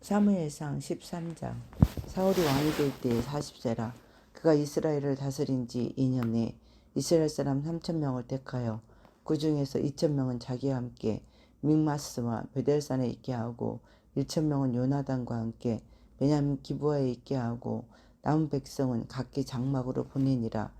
사무엘상 13장. 사울이 왕이 될 때 40세라. 그가 이스라엘을 다스린 지 2년에 이스라엘 사람 3천 명을 택하여 그 중에서 2천 명은 자기와 함께 믹마스와 베델산에 있게 하고 1천 명은 요나단과 함께 베냐민 기부하에 있게 하고 남은 백성은 각기 장막으로 보내니라.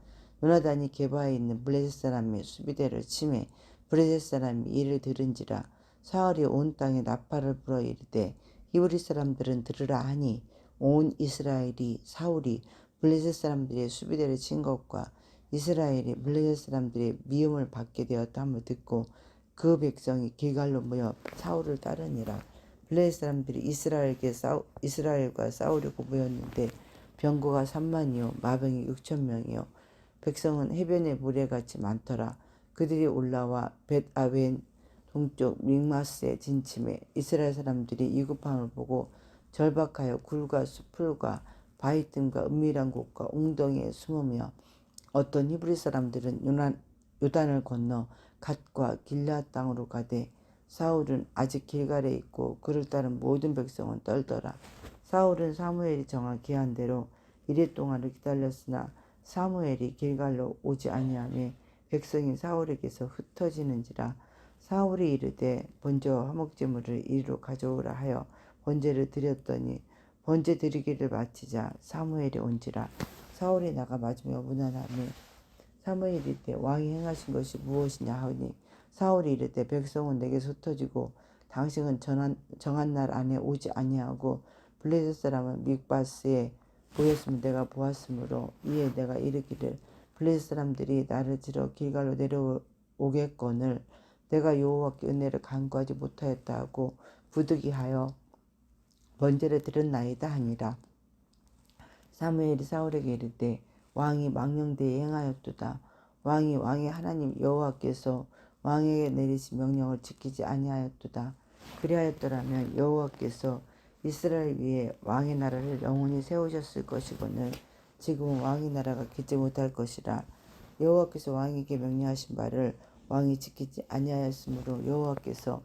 요나단이 게바에 있는 블레셋 사람의 수비대를 침해 블레셋 사람이 이를 들은지라 사울이 온 땅에 나팔을 불어 이르되 히브리 사람들은 들으라 하니 온 이스라엘이 사울이 블레셋 사람들의 수비대를 친 것과 이스라엘이 블레셋 사람들의 미움을 받게 되었다함을 듣고 그 백성이 길갈로 모여 사울을 따르니라. 블레셋 사람들이 이스라엘에게 싸우, 이스라엘과 싸우려고 모였는데 병거가 3만이요 마병이 6천 명이요. 백성은 해변의 모래같이 많더라. 그들이 올라와 벳아웬 동쪽 믹마스에 진침해 이스라엘 사람들이 이굽함을 보고 절박하여 굴과 수풀과 바위 틈과 은밀한 곳과 웅덩이에 숨으며 어떤 히브리 사람들은 요난, 요단을 건너 갓과 길라 땅으로 가되 사울은 아직 길갈에 있고 그를 따른 모든 백성은 떨더라. 사울은 사무엘이 정한 기한대로 이래 동안을 기다렸으나 사무엘이 길갈로 오지 아니하며 백성이 사울에게서 흩어지는지라 사울이 이르되 번제와 화목제물을 이리로 가져오라 하여 번제를 드렸더니 번제 드리기를 마치자 사무엘이 온지라 사울이 나가 맞으며 무난하며 사무엘이 이르되 왕이 행하신 것이 무엇이냐 하니 사울이 이르되 백성은 내게서 흩어지고 당신은 정한, 정한 날 안에 오지 아니하고 블레셋 사람은 믹바스에 보였으면 내가 보았으므로 이에 내가 이르기를 블레셋 사람들이 나를 지러 길갈로 내려오겠거늘 내가 여호와께 은혜를 간구하지 못하였다 하고 부득이하여 번제를 드렸나이다 하니라. 사무엘이 사울에게 이르되 왕이 망령되이 행하였도다. 왕이 왕의 하나님 여호와께서 왕에게 내리신 명령을 지키지 아니하였도다. 그리하였더라면 여호와께서 이스라엘 위에 왕의 나라를 영원히 세우셨을 것이거늘 지금은 왕의 나라가 기지 못할 것이라. 여호와께서 왕에게 명령하신 바를 왕이 지키지 아니하였으므로 여호와께서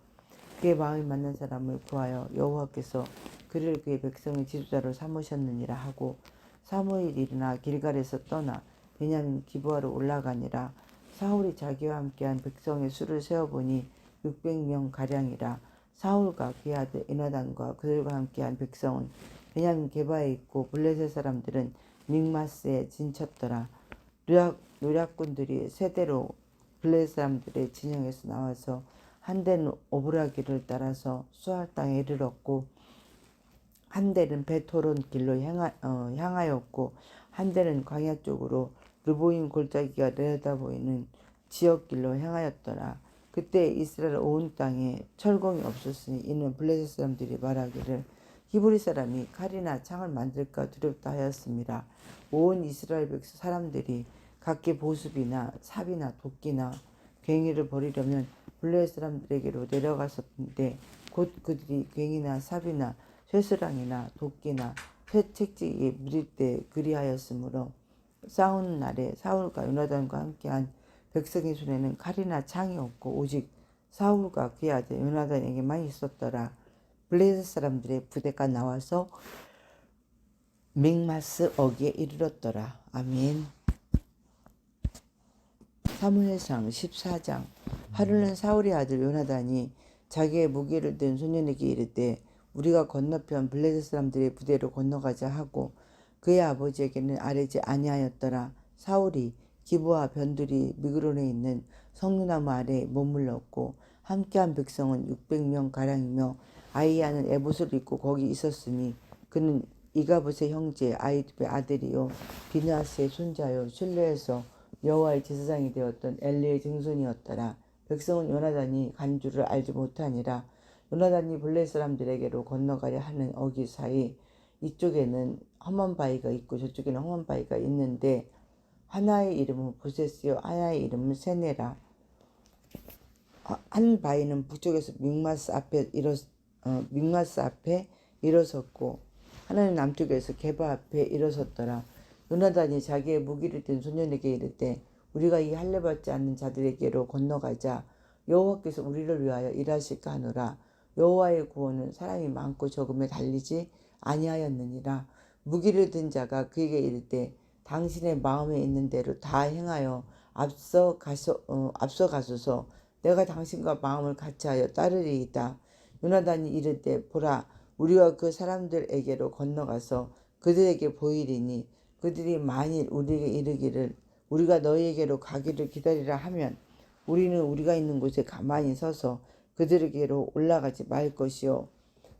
그의 마음에 맞는 사람을 구하여 여호와께서 그를 그의 백성의 지도자로 삼으셨느니라 하고 사무엘이 일어나 길갈에서 떠나 베냐민 기부하러 올라가니라. 사울이 자기와 함께한 백성의 수를 세어보니 600명 가량이라. 사울과 그의 아들 에나단과 그들과 함께한 백성은 베냐민 게바에 있고 블레셋 사람들은 믹마스에 진쳤더라. 노략, 노략군들이 세대로 블레셋 사람들의 진영에서 나와서 한 대는 오브라기를 따라서 수할 땅에 이르렀고 한 대는 베토론 길로 향하, 어, 향하였고 한 대는 광야 쪽으로 르보임 골짜기가 내려다 보이는 지역길로 향하였더라. 그때 이스라엘 온 땅에 철공이 없었으니 이는 블레셋 사람들이 말하기를 히브리 사람이 칼이나 창을 만들까 두렵다 하였습니다. 온 이스라엘 백성 사람들이 각기 보습이나 삽이나 도끼나 괭이를 버리려면 블레셋 사람들에게로 내려갔었는데 곧 그들이 괭이나 삽이나 쇠스랑이나 도끼나 쇠책지기에 물릴 때 그리하였으므로 싸우는 날에 사울과 요나단과 함께한 백성의 손에는 칼이나 창이 없고 오직 사울과 그의 아들 요나단에게만 있었더라. 블레셋 사람들의 부대가 나와서 믹마스 어기에 이르렀더라. 아멘. 사무엘상 14장 하루는 사울의 아들 요나단이 자기의 무기를 든 소년에게 이르되 우리가 건너편 블레셋 사람들의 부대로 건너가자 하고 그의 아버지에게는 아뢰지 아니하였더라. 사울이 기부와 변두리 미그론에 있는 성류나무 아래에 머물렀고 함께한 백성은 600명 가량이며 아이야는 에봇을 입고 거기 있었으니 그는 이가봇의 형제 아이두의 아들이요 비나스의 손자요 실내에서 여호와의 제사장이 되었던 엘리의 증손이었더라. 백성은 요나단이 간 줄을 알지 못하니라. 요나단이 블레 사람들에게로 건너가려 하는 어기 사이 이쪽에는 험한 바위가 있고 저쪽에는 험한 바위가 있는데 하나의 이름은 보세스요 하나의 이름은 세네라. 한 바위는 북쪽에서 믹마스 앞에 일어 어, 믹마스 앞에 일어섰고 하나는 남쪽에서 게바 앞에 일어섰더라. 요나단이 자기의 무기를 든 소년에게 이르되 우리가 이 할례받지 않는 자들에게로 건너가자. 여호와께서 우리를 위하여 일하실까 하노라. 여호와의 구원은 사람이 많고 적음에 달리지 아니하였느니라. 무기를 든 자가 그에게 이르되 당신의 마음에 있는 대로 다 행하여 앞서 가서 어, 앞서 가소서. 내가 당신과 마음을 같이하여 따르리이다. 요나단이 이르되 보라 우리와 그 사람들에게로 건너가서 그들에게 보이리니 그들이 만일 우리에게 이르기를 우리가 너희에게로 가기를 기다리라 하면 우리는 우리가 있는 곳에 가만히 서서 그들에게로 올라가지 말 것이요.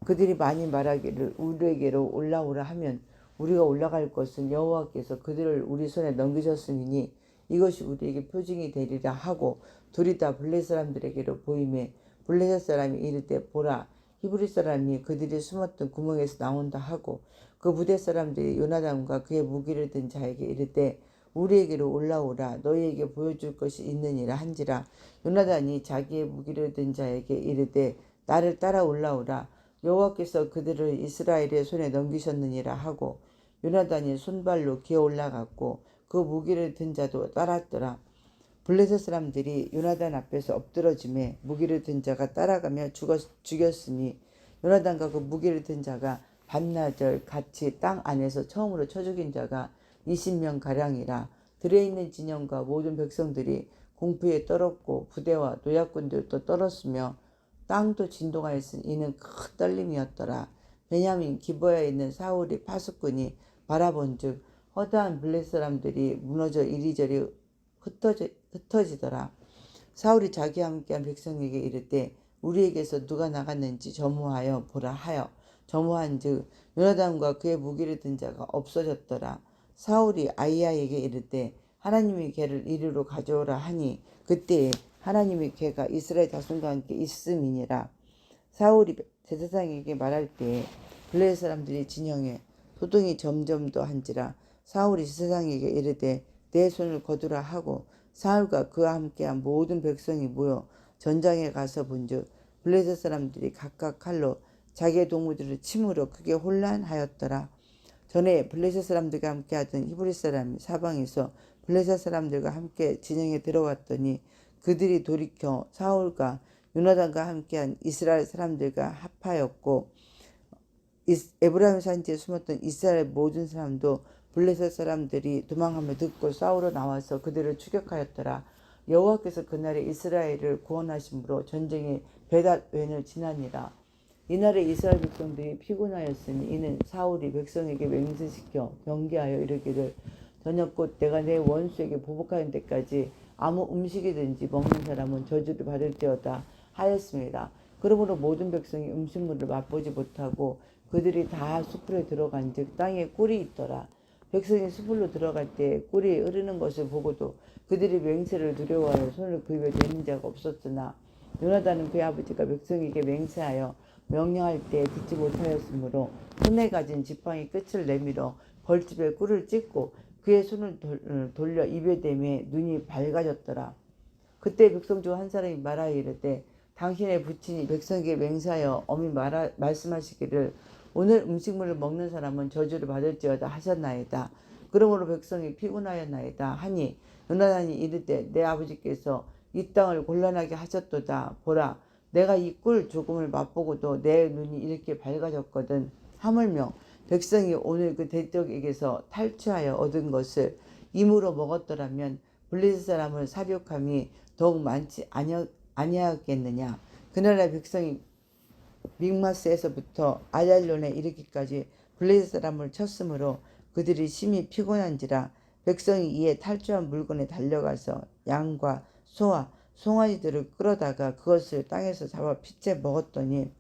그들이 많이 말하기를 우리에게로 올라오라 하면 우리가 올라갈 것은 여호와께서 그들을 우리 손에 넘기셨으니 이것이 우리에게 표징이 되리라 하고 둘이 다 블레 사람들에게로 보임에 블레셋 사람이 이르되 보라 히브리 사람이 그들이 숨었던 구멍에서 나온다 하고 그 부대 사람들이 요나단과 그의 무기를 든 자에게 이르되 우리에게로 올라오라. 너희에게 보여줄 것이 있느니라 한지라. 요나단이 자기의 무기를 든 자에게 이르되 나를 따라 올라오라. 여호와께서 그들을 이스라엘의 손에 넘기셨느니라 하고 요나단이 손발로 기어 올라갔고 그 무기를 든 자도 따랐더라. 블레셋 사람들이 요나단 앞에서 엎드러짐에 무기를 든 자가 따라가며 죽었, 죽였으니 요나단과 그 무기를 든 자가 반나절 같이 땅 안에서 처음으로 쳐 죽인 자가 20명 가량이라 들에 있는 진영과 모든 백성들이 공포에 떨었고 부대와 노약군들도 떨었으며 땅도 진동하였으니 이는 큰 떨림이었더라. 베냐민 기버에 있는 사울이 파수꾼이 바라본즉 허다한 블레 사람들이 무너져 이리저리 흩어져, 흩어지더라. 사울이 자기와 함께한 백성에게 이르되 우리에게서 누가 나갔는지 점호하여 보라 하여 점호한즉 요나단과 그의 무기를 든 자가 없어졌더라. 사울이 아이야에게 이르되 하나님이 걔를 이리로 가져오라 하니 그때에 하나님의 걔가 이스라엘 자손과 함께 있음이니라. 사울이 제사장에게 말할 때에 블레 사람들이 진영에 소동이 점점 더 한지라 사울이 제사장에게 이르되 내 손을 거두라 하고 사울과 그와 함께한 모든 백성이 모여 전장에 가서 본즉 블레셋 사람들이 각각 칼로 자기의 동무들을 침으로 크게 혼란하였더라. 전에 블레셋 사람들과 함께하던 히브리 사람이 사방에서 블레셋 사람들과 함께 진영에 들어왔더니 그들이 돌이켜 사울과 요나단과 함께한 이스라엘 사람들과 합하였고 에브라임 산지에 숨었던 이스라엘 모든 사람도 블레셋 사람들이 도망함을 듣고 싸우러 나와서 그들을 추격하였더라. 여호와께서 그날에 이스라엘을 구원하심으로 전쟁의 베닷웬을 지나니라. 이날에 이스라엘 백성들이 피곤하였으니 이는 사울이 백성에게 맹세시켜 경계하여 이르기를 저녁 곧 내가 내 원수에게 보복하는 때까지 아무 음식이든지 먹는 사람은 저주를 받을지어다 하였습니다. 그러므로 모든 백성이 음식물을 맛보지 못하고 그들이 다 숲으로 들어간즉 땅에 꿀이 있더라. 백성이 숲으로 들어갈 때 꿀이 흐르는 것을 보고도 그들이 맹세를 두려워하여 손을 그 입에 대는 자가 없었으나 요나단은 그의 아버지가 백성에게 맹세하여 명령할 때 듣지 못하였으므로 손에 가진 지팡이 끝을 내밀어 벌집에 꿀을 찢고 그의 손을 돌- 돌려 입에 대매 눈이 밝아졌더라. 그때 백성 중 한 사람이 말하여 이르되 당신의 부친이 백성에게 맹세하여 엄히 말하, 말씀하시기를 오늘 음식물을 먹는 사람은 저주를 받을지어다 하셨나이다. 그러므로 백성이 피곤하였나이다 하니 요나단이 이르되 내 아버지께서 이 땅을 곤란하게 하셨도다 보라 내가 이 꿀 조금을 맛보고도 내 눈이 이렇게 밝아졌거든. 하물며 백성이 오늘 그 대적에게서 탈취하여 얻은 것을 임으로 먹었더라면 블레셋 사람을 사륙함이 더욱 많지 아니- 아니하겠느냐. 그날의 백성이 믹마스에서부터 아얄론에 이르기까지 블레셋 사람을 쳤으므로 그들이 심히 피곤한지라 백성이 이에 탈주한 물건에 달려가서 양과 소와 송아지들을 끌어다가 그것을 땅에서 잡아 피째 먹었더니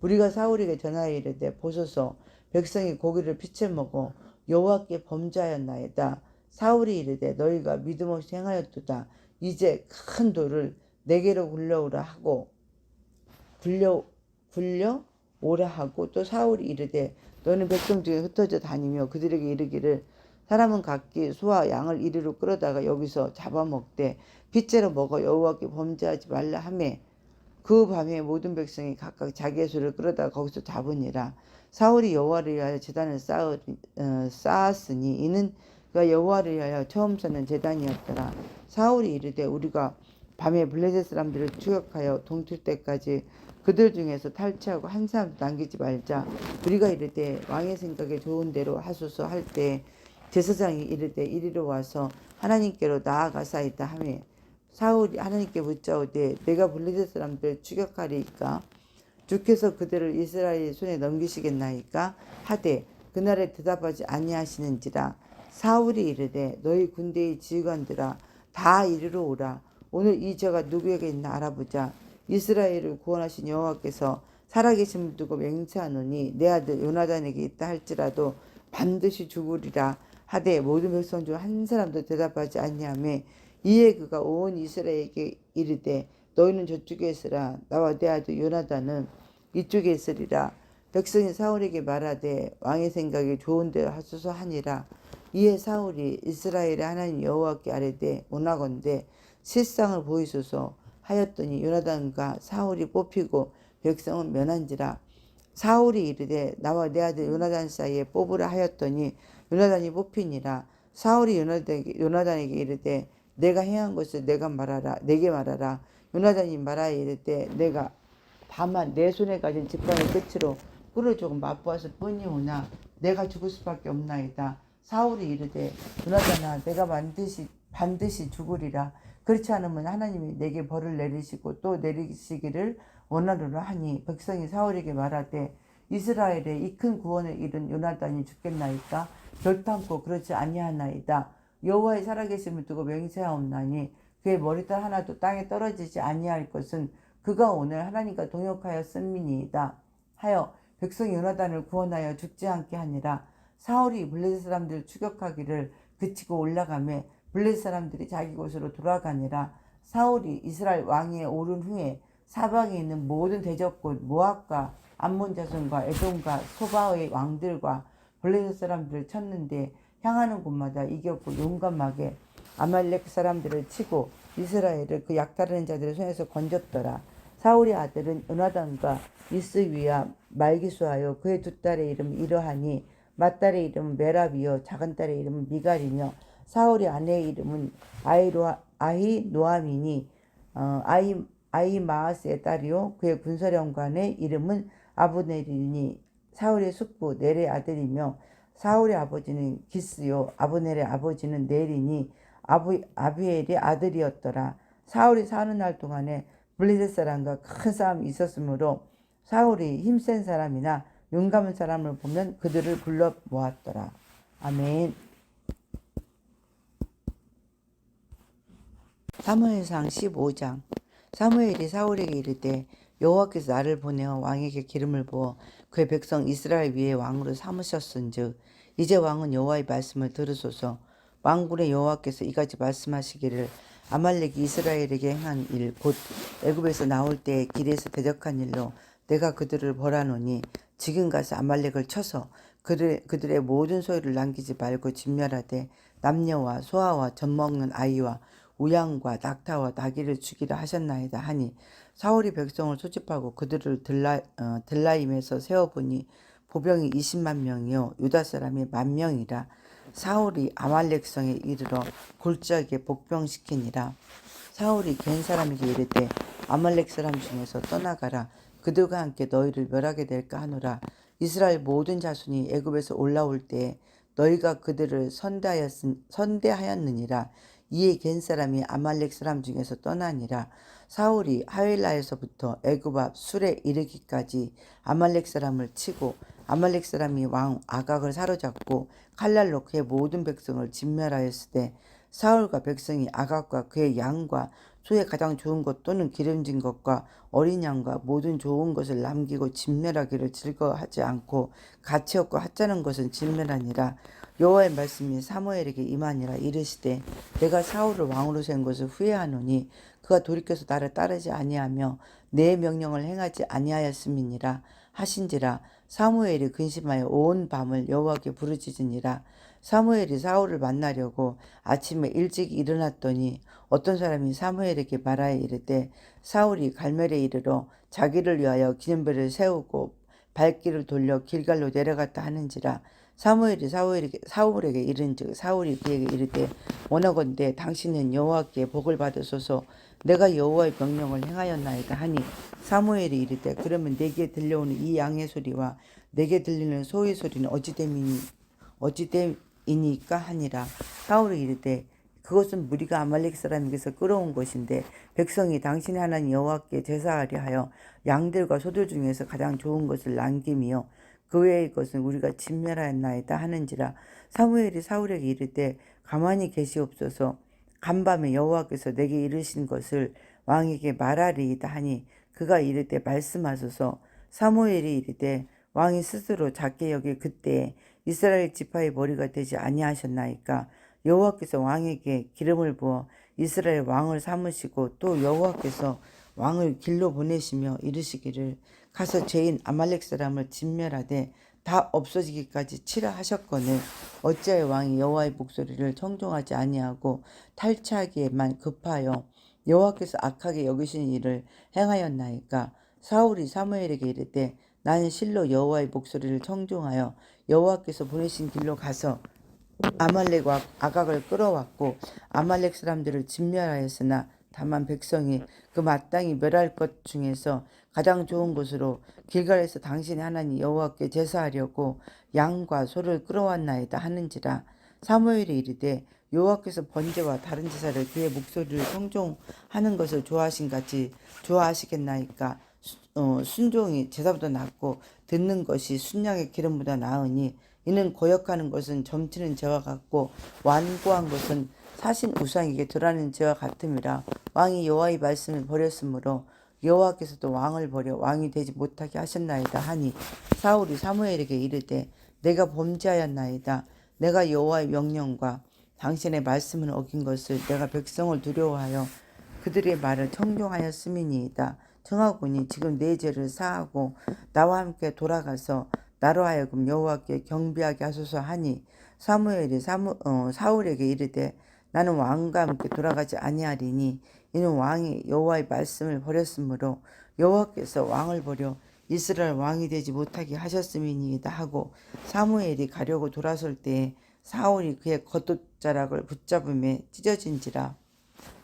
우리가 사울에게 전하여 이르되 보소서 백성이 고기를 피째 먹어 여호와께 범죄하였나이다. 사울이 이르되 너희가 믿음 없이 행하였도다. 이제 큰 돌을 내게로 굴려오라 하고 굴려 굴려 오라 하고 또 사울이 이르되 너는 백성 중에 흩어져 다니며 그들에게 이르기를 사람은 각기 소와 양을 이리로 끌어다가 여기서 잡아먹되 핏째로 먹어 여호와께 범죄하지 말라 하매 그 밤에 모든 백성이 각각 자기의 소를 끌어다가 거기서 잡으니라 사울이 여호와를 위하여 제단을 쌓으, 어, 쌓았으니 이는 그가 여호와를 위하여 처음 서는 제단이었더라 사울이 이르되 우리가 밤에 블레셋 사람들을 추격하여 동틀 때까지 그들 중에서 탈취하고 한 사람도 남기지 말자. 우리가 이르되 왕의 생각에 좋은 대로 하소서 할 때 제사장이 이르되 이리로 와서 하나님께로 나아가사이다 하매 사울이 하나님께 묻자오되 내가 블레셋 사람들을 추격하리이까? 주께서 그들을 이스라엘 손에 넘기시겠나이까? 하되 그날에 대답하지 아니하시는지라. 사울이 이르되 너희 군대의 지휘관들아 다 이리로 오라. 오늘 이 죄가 누구에게 있나 알아보자. 이스라엘을 구원하신 여호와께서 살아계심을 두고 맹세하노니 내 아들 요나단에게 있다 할지라도 반드시 죽으리라 하되 모든 백성 중 한 사람도 대답하지 아니하며 이에 그가 온 이스라엘에게 이르되 너희는 저쪽에 있으라. 나와 내 아들 요나단은 이쪽에 있으리라. 백성이 사울에게 말하되 왕의 생각에 좋은 대로 하소서 하니라. 이에 사울이 이스라엘의 하나님 여호와께 아뢰되 원하건대 실상을 보이소서 하였더니 요나단과 사울이 뽑히고 백성은 면한지라. 사울이 이르되 나와 내 아들 요나단 사이에 뽑으라 하였더니 요나단이 뽑히니라. 사울이 요나단에게, 요나단에게 이르되 내가 행한 것을 내가 말하라. 내게 말하라. 요나단이 말하여 이르되 내가 다만 내 손에 가진 직관의 끝으로 꿀을 조금 맛보았을 뿐이오나 내가 죽을 수밖에 없나이다. 사울이 이르되 요나단아 내가 반드시 반드시 죽으리라. 그렇지 않으면 하나님이 내게 벌을 내리시고 또 내리시기를 원하노라 하니 백성이 사울에게 말하되 이스라엘의 이 큰 구원을 이룬 요나단이 죽겠나이까? 결탄코 그렇지 아니하나이다. 여호와의 살아계심을 두고 맹세하옵나니 그의 머리털 하나도 땅에 떨어지지 아니할 것은 그가 오늘 하나님과 동역하였음이니이다. 하여 백성이 요나단을 구원하여 죽지 않게 하니라. 사울이 블레셋 사람들을 추격하기를 그치고 올라가매 블레셋 사람들이 자기 곳으로 돌아가니라. 사울이 이스라엘 왕위에 오른 후에 사방에 있는 모든 대적곳 모압과 암몬 자손과 에돔과 소바의 왕들과 블레셋 사람들을 쳤는데 향하는 곳마다 이겼고 용감하게 아말렉 사람들을 치고 이스라엘을 그 약다른 자들의 손에서 건졌더라. 사울의 아들은 은하단과 이스위와 말기수하여 그의 두 딸의 이름 이러하니 맏딸의 이름은 메라비요 작은 딸의 이름은 미갈이며 사울의 아내의 이름은 아이로 아히 노아미니 어, 아이 아이 마아스의 딸이요 그의 군사령관의 이름은 아브넬이니 사울의 숙부 넬의 아들이며 사울의 아버지는 기스요 아브넬의 아버지는 넬이니 아부, 아비엘의 아들이었더라. 사울이 사는 날 동안에 블레셋 사람과 큰 싸움이 있었으므로 사울이 힘센 사람이나 용감한 사람을 보면 그들을 불러 모았더라. 아멘. 사무엘상 15장. 사무엘이 사울에게 이르되 여호와께서 나를 보내어 왕에게 기름을 부어 그의 백성 이스라엘 위에 왕으로 삼으셨은즉 이제 왕은 여호와의 말씀을 들으소서. 왕군의 여호와께서 이같이 말씀하시기를 아말렉이 이스라엘에게 행한 일 곧 애굽에서 나올 때에 길에서 대적한 일로 내가 그들을 벌하노니 지금 가서 아말렉을 쳐서 그들, 그들의 모든 소유를 남기지 말고 진멸하되 남녀와 소아와 젖먹는 아이와 우양과 낙타와 나귀를 죽이라 하셨나이다 하니 사울이 백성을 소집하고 그들을 들라, 어, 들라임에서 세워보니 보병이 20만 명이요. 유다 사람이 만 명이라 사울이 아말렉 성에 이르러 골짜기에 복병시키니라. 사울이 겐 사람에게 이르되 아말렉 사람 중에서 떠나가라. 그들과 함께 너희를 멸하게 될까 하노라. 이스라엘 모든 자손이 애굽에서 올라올 때 너희가 그들을 선대하였, 선대하였느니라 이에 겐 사람이 아말렉 사람 중에서 떠나니라. 사울이 하윌라에서부터 애굽 앞 술에 이르기까지 아말렉 사람을 치고 아말렉 사람이 왕 아각을 사로잡고 칼날로 그의 모든 백성을 진멸하였을 때 사울과 백성이 아각과 그의 양과 소의 가장 좋은 것 또는 기름진 것과 어린 양과 모든 좋은 것을 남기고 진멸하기를 즐거워하지 않고 가치 없고 하찮은 것은 진멸하니라 여호와의 말씀이 사무엘에게 임하니라 이르시되 내가 사울을 왕으로 세운 것을 후회하노니 그가 돌이켜서 나를 따르지 아니하며 내 명령을 행하지 아니하였음이니라 하신지라 사무엘이 근심하여 온 밤을 여호와께 부르짖으니라 사무엘이 사울을 만나려고 아침에 일찍 일어났더니 어떤 사람이 사무엘에게 말하여 이르되 사울이 갈멜에 이르러 자기를 위하여 기념배를 세우고 발길을 돌려 길갈로 내려갔다 하는지라 사무엘이 사울에게, 사울에게 이른즉 사울이 그에게 이르되 원하건대 당신은 여호와께 복을 받으소서. 내가 여호와의 명령을 행하였나이다 하니 사무엘이 이르되 그러면 내게 들려오는 이 양의 소리와 내게 들리는 소의 소리는 어찌됨이니 어찌됨이니까 하니라. 사울이 이르되 그것은 무리가 아말렉 사람에게서 끌어온 것인데 백성이 당신의 하나님 여호와께 제사하려 하여 양들과 소들 중에서 가장 좋은 것을 남김이요 그 외의 것은 우리가 진멸하였나이다 하는지라 사무엘이 사울에게 이르되 가만히 계시옵소서. 간밤에 여호와께서 내게 이르신 것을 왕에게 말하리이다 하니 그가 이르되 말씀하소서. 사무엘이 이르되 왕이 스스로 작게 여기 그때에 이스라엘 지파의 머리가 되지 아니하셨나이까? 여호와께서 왕에게 기름을 부어 이스라엘 왕을 삼으시고 또 여호와께서 왕을 길로 보내시며 이르시기를 가서 죄인 아말렉 사람을 진멸하되 다 없어지기까지 치라 하셨거늘 어찌하여 왕이 여호와의 목소리를 청종하지 아니하고 탈취하기에만 급하여 여호와께서 악하게 여기신 일을 행하였나이까? 사울이 사무엘에게 이르되 나는 실로 여호와의 목소리를 청종하여 여호와께서 보내신 길로 가서 아말렉과 아각을 끌어왔고 아말렉 사람들을 진멸하였으나 다만 백성이 그 마땅히 멸할 것 중에서 가장 좋은 곳으로 길갈에서 당신의 하나님 여호와께 제사하려고 양과 소를 끌어왔나이다 하는지라 사무엘이 이르되 여호와께서 번제와 다른 제사를 그의 목소리를 청종하는 것을 좋아하신 같이 좋아하시겠나이까? 수- 어, 순종이 제사보다 낫고 듣는 것이 순양의 기름보다 나으니 이는 고역하는 것은 점치는 죄와 같고 완고한 것은 사신 우상에게 드러나는 죄와 같음이라 왕이 여호와의 말씀을 버렸으므로 여호와께서도 왕을 버려 왕이 되지 못하게 하셨나이다 하니 사울이 사무엘에게 이르되 내가 범죄하였나이다 내가 여호와의 명령과 당신의 말씀을 어긴 것을 내가 백성을 두려워하여 그들의 말을 청종하였음이니이다. 청하고니 지금 내 죄를 사하고 나와 함께 돌아가서 나로 하여금 여호와께 경배하게 하소서 하니 사무엘이 사무, 어, 사울에게 이르되 나는 왕과 함께 돌아가지 아니하리니 이는 왕이 여호와의 말씀을 버렸으므로 여호와께서 왕을 버려 이스라엘 왕이 되지 못하게 하셨음이니이다 하고 사무엘이 가려고 돌아설 때에 사울이 그의 겉옷자락을 붙잡음에 찢어진지라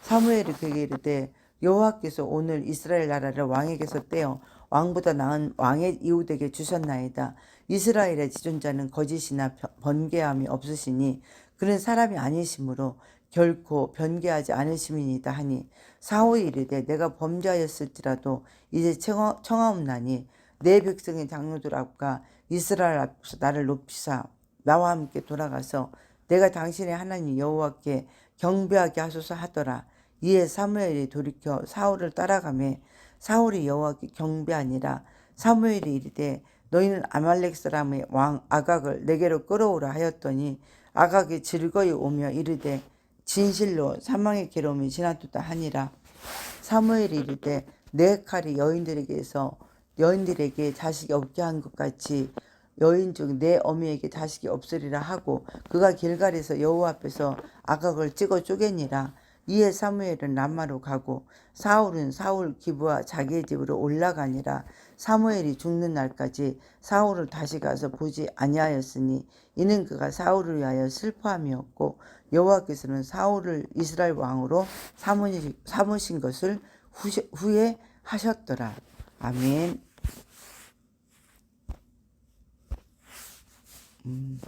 사무엘이 그에게 이르되 여호와께서 오늘 이스라엘 나라를 왕에게서 떼어 왕보다 나은 왕의 이웃에게 주셨나이다. 이스라엘의 지존자는 거짓이나 변- 번개함이 없으시니 그는 사람이 아니시므로 결코 변개하지 않으심이니이다 하니 사울이 이르되 내가 범죄하였을지라도 이제 청하, 청하옵나니 내 백성의 장로들 앞과 이스라엘 앞에서 나를 높이사 나와 함께 돌아가서 내가 당신의 하나님 여호와께 경배하게 하소서 하더라. 이에 사무엘이 돌이켜 사울을 따라가매 사울이 여호와께 경배하니라 사무엘이 이르되 너희는 아말렉 사람의 왕 아각을 내게로 끌어오라 하였더니 아각이 즐거이 오며 이르되 진실로 사망의 괴로움이 지났도다 하니라. 사무엘이 이르되 내 칼이 여인들에게서 여인들에게 자식이 없게 한 것 같이 여인 중 내 어미에게 자식이 없으리라 하고 그가 길갈에서 여호와 앞에서 아각을 찍어 쪼개니라 이에 사무엘은 람마로 가고 사울은 사울 기부와 자기의 집으로 올라가니라 사무엘이 죽는 날까지 사울을 다시 가서 보지 아니하였으니 이는 그가 사울을 위하여 슬퍼함이었고 여호와께서는 사울을 이스라엘 왕으로 삼으신 것을 후에 하셨더라 아멘. 음.